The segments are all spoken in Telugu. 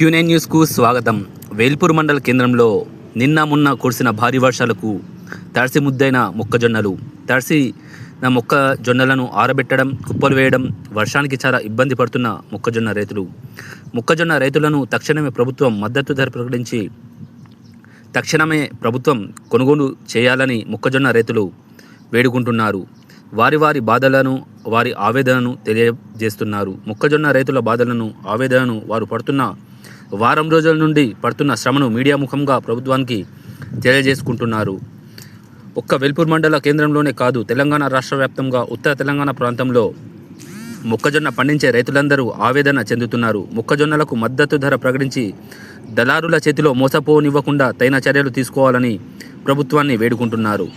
క్యూనే న్యూస్కు స్వాగతం. వేల్పూర్ మండల కేంద్రంలో నిన్న మొన్న కురిసిన భారీ వర్షాలకు తడిసి ముద్దైన మొక్కజొన్నలు. తడిసి నా మొక్కజొన్నలను ఆరబెట్టడం కుప్పలు వేయడం వర్షానికి చాలా ఇబ్బంది పడుతున్న మొక్కజొన్న రైతులు. మొక్కజొన్న రైతులను తక్షణమే ప్రభుత్వం మద్దతు ధర ప్రకటించి తక్షణమే ప్రభుత్వం కొనుగోలు చేయాలని మొక్కజొన్న రైతులు వేడుకుంటున్నారు. వారి వారి బాధలను వారి ఆవేదనను తెలియజేస్తున్నారు. మొక్కజొన్న రైతుల బాధలను ఆవేదనను వారు పడుతున్న వారం రోజుల నుండి పడుతున్న శ్రమను మీడియా ముఖంగా ప్రభుత్వానికి తెలియజేసుకుంటున్నారు. ఒక్క వెల్పూర్ మండల కేంద్రంలోనే కాదు తెలంగాణ రాష్ట్ర వ్యాప్తంగా ఉత్తర తెలంగాణ ప్రాంతంలో మొక్కజొన్న పండించే రైతులందరూ ఆవేదన చెందుతున్నారు. మొక్కజొన్నలకు మద్దతు ధర ప్రకటించి దళారుల చేతిలో మోసపోనివ్వకుండా తగిన చర్యలు తీసుకోవాలని ప్రభుత్వాన్ని వేడుకుంటున్నారు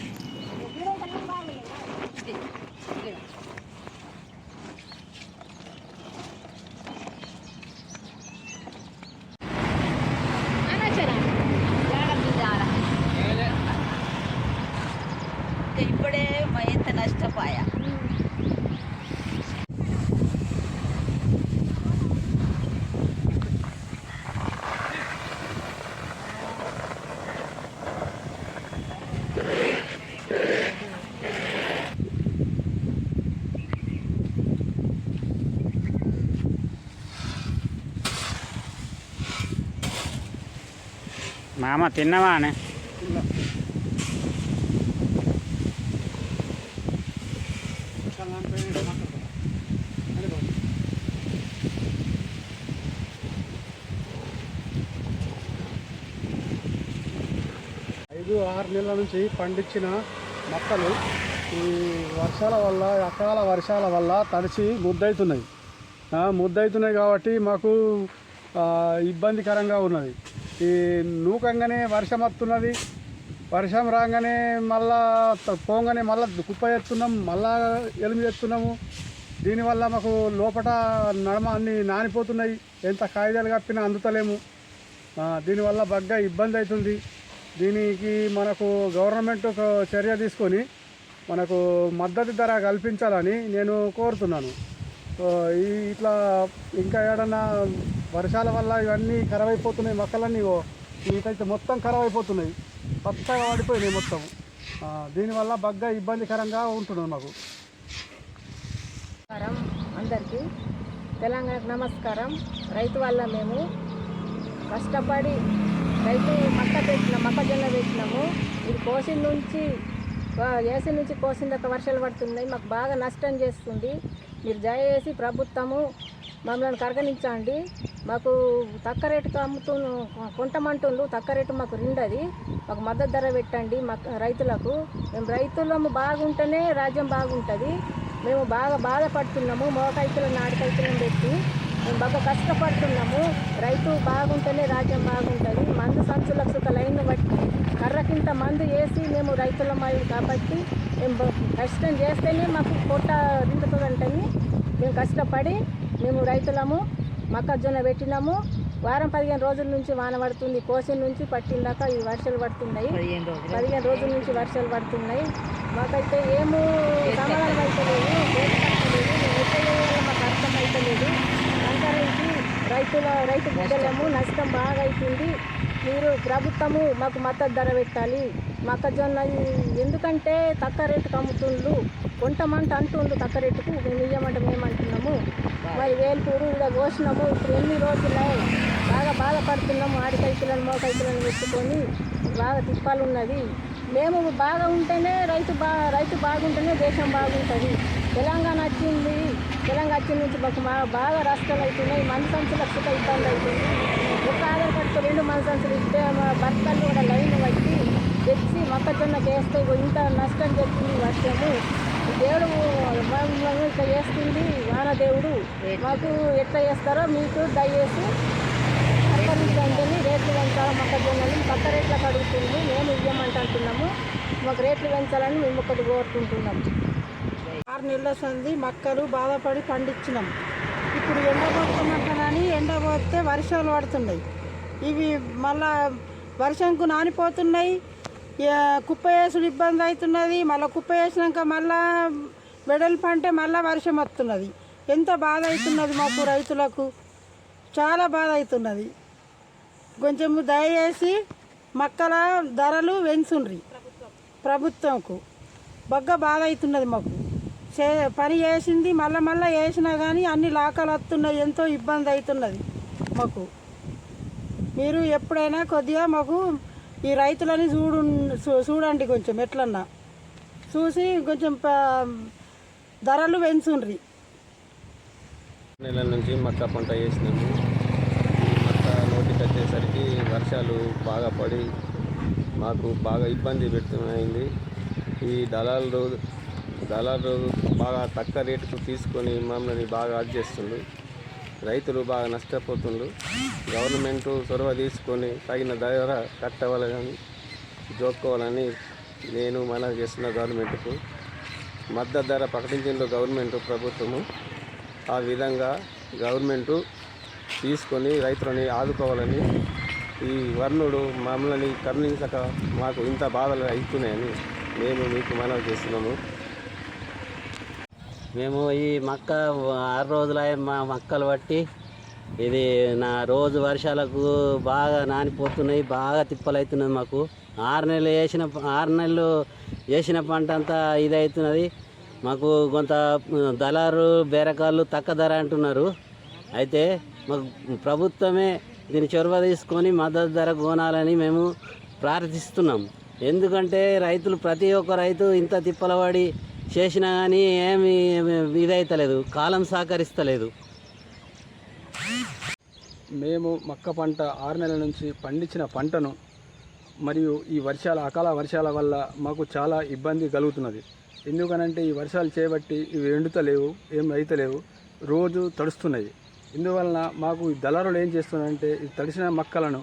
ఇప్పుడే మా ఎంత నష్టపోయా మామ తిన్నవా ఐదు ఆరు నెలల నుంచి పండించిన మొక్కలు ఈ వర్షాల వల్ల అకాల వర్షాల వల్ల తడిసి ముద్దవుతున్నాయి ముద్దయితున్నాయి ముద్దవుతున్నాయి కాబట్టి మాకు ఇబ్బందికరంగా ఉన్నది. ఈ నూకంగానే వర్షం వస్తున్నది. వర్షం రాగానే మళ్ళా పోగానే మళ్ళా కుప్ప చేస్తున్నాం మళ్ళా ఎలుమి చేస్తున్నాము. దీనివల్ల మాకు లోపల నడమ అన్ని నానిపోతున్నాయి. ఎంత కాగితాలు కప్పినా అందుతలేము. దీనివల్ల బాగా ఇబ్బంది అవుతుంది. దీనికి మనకు గవర్నమెంట్ ఒక చర్య తీసుకొని మనకు మద్దతు ధర కల్పించాలని నేను కోరుతున్నాను. ఈ ఇట్లా ఇంకా ఏడన్నా వర్షాల వల్ల ఇవన్నీ ఖరాబ్ అయిపోతున్నాయి మొక్కలన్నీ ఓ వీటైతే మొత్తం ఖరాబ్ అయిపోతున్నాయి పచ్చగా పడిపోయినాయి మొత్తం దీనివల్ల బాగా ఇబ్బందికరంగా ఉంటున్నాం మాకు. నమస్కారం అందరికీ. తెలంగాణకు నమస్కారం. రైతు వల్ల మేము కష్టపడి రైతు మక్క పెట్టిన మొక్కజొన్న పెట్టినాము. ఇది కోసిన నుంచి వేసిన నుంచి కోసిన తర్వాత వర్షాలు పడుతున్నాయి. మాకు బాగా నష్టం చేస్తుంది. మీరు దయచేసి ప్రభుత్వము మమ్మల్ని కరగనించండి. మాకు తక్కువ రేటుకి అమ్ముతూ కొంటమంటుండ్రు తక్కువ రేటు మాకు రెండది. మాకు మద్దతు ధర పెట్టండి మాకు రైతులకు. మేము రైతులము బాగుంటేనే రాజ్యం బాగుంటుంది. మేము బాగా బాధపడుతున్నాము. మోకైతులను నాటుకైతులను పెట్టి మేము బాగా కష్టపడుతున్నాము. రైతు బాగుంటేనే రాజ్యం బాగుంటుంది. మందు సంచులకు సుఖ లైన్ బట్టి కర్రకింత మందు వేసి మేము రైతులమై కాబట్టి మేము కష్టం చేస్తేనే మాకు పొట్ట దింపుతుందంటని మేము కష్టపడి మేము రైతులము మొక్కజొన్న పెట్టినాము. వారం పదిహేను రోజుల నుంచి వాన పడుతుంది కోసిన నుంచి పట్టిందాక ఈ వర్షాలు పడుతున్నాయి. పదిహేను రోజులు. నుంచి వర్షాలు పడుతున్నాయి. మాకైతే ఏమో సమాధానం అవుతలేదు మాకు అర్థం అవుతలేదు సంకరించి రైతుల రైతు బిడ్డలము నష్టం బాగా అవుతుంది మీరు ప్రభుత్వము మాకు మద్దతు ధర పెట్టాలి. మొక్కజొన్న ఎందుకంటే తక్కువ రేటుకు అమ్ముతుండ్రు కొంటమంట అంటుండ్రు తక్కువ రేటుకు. మేము ఇయ్యమంటే మేము అంటున్నాము మరి వేల్పూరు ఇలా కోసినాము. ఇప్పుడు ఎన్ని రోజులు బాగా బాధపడుతున్నాము. ఆడికైతులను మోకైతులను పెట్టుకొని బాగా తిప్పాలున్నది. మేము బాగా ఉంటేనే రైతు బా రైతు బాగుంటేనే దేశం బాగుంటుంది. తెలంగాణ వచ్చింది. తెలంగాణ వచ్చిన నుంచి మాకు మా బాగా రాష్ట్రాలు అవుతున్నాయి. మన సంచులకు సుఖ ఇబ్బంది అవుతుంది. ఒక ఆధార్ కార్డుతో రెండు మన సంచులు ఇస్తే మా భర్తలు కూడా లైన్ పట్టి తెచ్చి మొక్కజొన్న చేస్తే ఇంత నష్టం చెప్తుంది వర్షము. దేవుడు ఇట్లా చేస్తుంది. వానదేవుడు మాకు ఎట్లా చేస్తారో మీకు దయచేసి సహకరించండి రేట్లు పెంచాలి మొక్కజొన్నలు పక్క రేట్లకు అడుగుతుంది. మేము ఇవ్వమంటున్నాము మాకు రేట్లు పెంచాలని మేము ఒకటి కోరుకుంటున్నాము. ఆరు నెలల సంది మక్కలు బాధపడి పండించినాం. ఇప్పుడు ఎండ కొడుతున్నట్లని ఎండ పోతే వర్షాలు పడుతున్నాయి. ఇవి మళ్ళా వర్షంకు నానిపోతున్నాయి. కుప్ప వేసుడు ఇబ్బంది అవుతున్నది. మళ్ళీ కుప్ప వేసినాక మళ్ళా వెడల్పు అంటే మళ్ళా వర్షం వస్తున్నది. ఎంత బాధ అవుతున్నది మాకు రైతులకు. చాలా బాధ అవుతున్నది. కొంచెం దయచేసి మక్కల ధరలు పెంచుండ్రి. ప్రభుత్వంకు. బగ్గ బాధ అవుతున్నది మాకు. చే పని చేసింది మళ్ళా మళ్ళీ వేసినా కానీ అన్ని లాకాలు వస్తున్నాయి ఎంతో ఇబ్బంది అవుతున్నది మాకు. మీరు ఎప్పుడైనా కొద్దిగా మాకు ఈ రైతులని చూడు చూ- చూడండి కొంచెం ఎట్లన్నా. చూసి కొంచెం ధరలు పెంచుండ్రి. నెలల నుంచి మక్క పంట వేసినాము మక్క నోటికి వచ్చేసరికి వర్షాలు బాగా పడి మాకు బాగా ఇబ్బంది పెడుతున్నాయింది ఈ దళాలు దళాలు బాగా తక్కువ రేటుకు తీసుకొని మమ్మల్ని బాగా అది చేస్తుండ్రు. రైతులు బాగా నష్టపోతుండ్రు. గవర్నమెంట్ చొరవ తీసుకొని తగిన ధర కట్టవాలని జోక్కోవాలని నేను మనవి చేస్తున్న గవర్నమెంట్కు. మద్దతు ధర ప్రకటించిందో గవర్నమెంట్ ప్రభుత్వము. ఆ విధంగా గవర్నమెంటు తీసుకొని రైతులని ఆదుకోవాలని ఈ వర్ణుడు మమ్మల్ని కరుణించక మాకు ఇంత బాధలు అవుతున్నాయని మేము మీకు మనవి చేస్తున్నాము మేము ఈ మక్క ఆరు రోజుల మా మక్కలు బట్టి ఇది నా రోజు వర్షాలకు బాగా నానిపోతున్నాయి బాగా తిప్పలవుతున్నది మాకు. ఆరు నెలలు వేసిన ఆరు నెలలు వేసిన పంట అంతా ఇది అవుతున్నది మాకు కొంత దళారు బేరకాళ్ళు తక్కువ ధర అంటున్నారు. అయితే మాకు ప్రభుత్వమే దీని చొరవ తీసుకొని మద్దతు ధర కొనాలని మేము ప్రార్థిస్తున్నాం. ఎందుకంటే రైతులు ప్రతి ఒక్క రైతు ఇంత తిప్పలవాడి చేసినా కానీ ఏమి ఇదైతలేదు కాలం సహకరిస్తలేదు. మేము మక్క పంట ఆరు నెలల నుంచి పండించిన పంటను మరియు ఈ వర్షాల అకాల వర్షాల వల్ల మాకు చాలా ఇబ్బంది కలుగుతున్నది. ఎందుకనంటే ఈ వర్షాలు చేయబట్టి ఇవి ఎండుతలేవు ఏం అయితలేవు రోజు తడుస్తున్నాయి. ఇందువలన మాకు ఈ దళారులు ఏం చేస్తున్నారంటే ఈ తడిసిన మక్కలను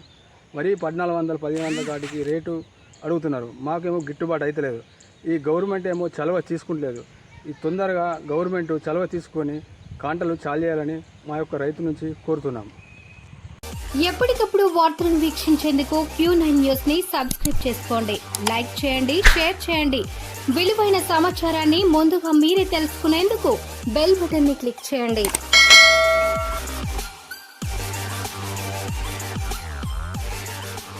మరీ పద్నాలుగు వందల పదిహేను వందల కాటికి రేటు అడుగుతున్నారు. మాకేమో గిట్టుబాటు అయితలేదు. ఈ గవర్నమెంట్ ఏమో చలవ తీసుకుంటలేదు. ఈ తొందరగా గవర్నమెంట్ చలవ తీసుకొని కాంటలు చాలేయాలని చేయాలని మా యొక్క రైతు నుంచి కోరుతున్నాం. ఎప్పటికప్పుడు వార్తలను వీక్షించేందుకు క్యూ నైన్ న్యూస్ని సబ్స్క్రైబ్ చేసుకోండి. లైక్ చేయండి షేర్ చేయండి. విలువైన సమాచారాన్ని ముందుగా మీరే తెలుసుకునేందుకు బెల్ బటన్ని క్లిక్ చేయండి.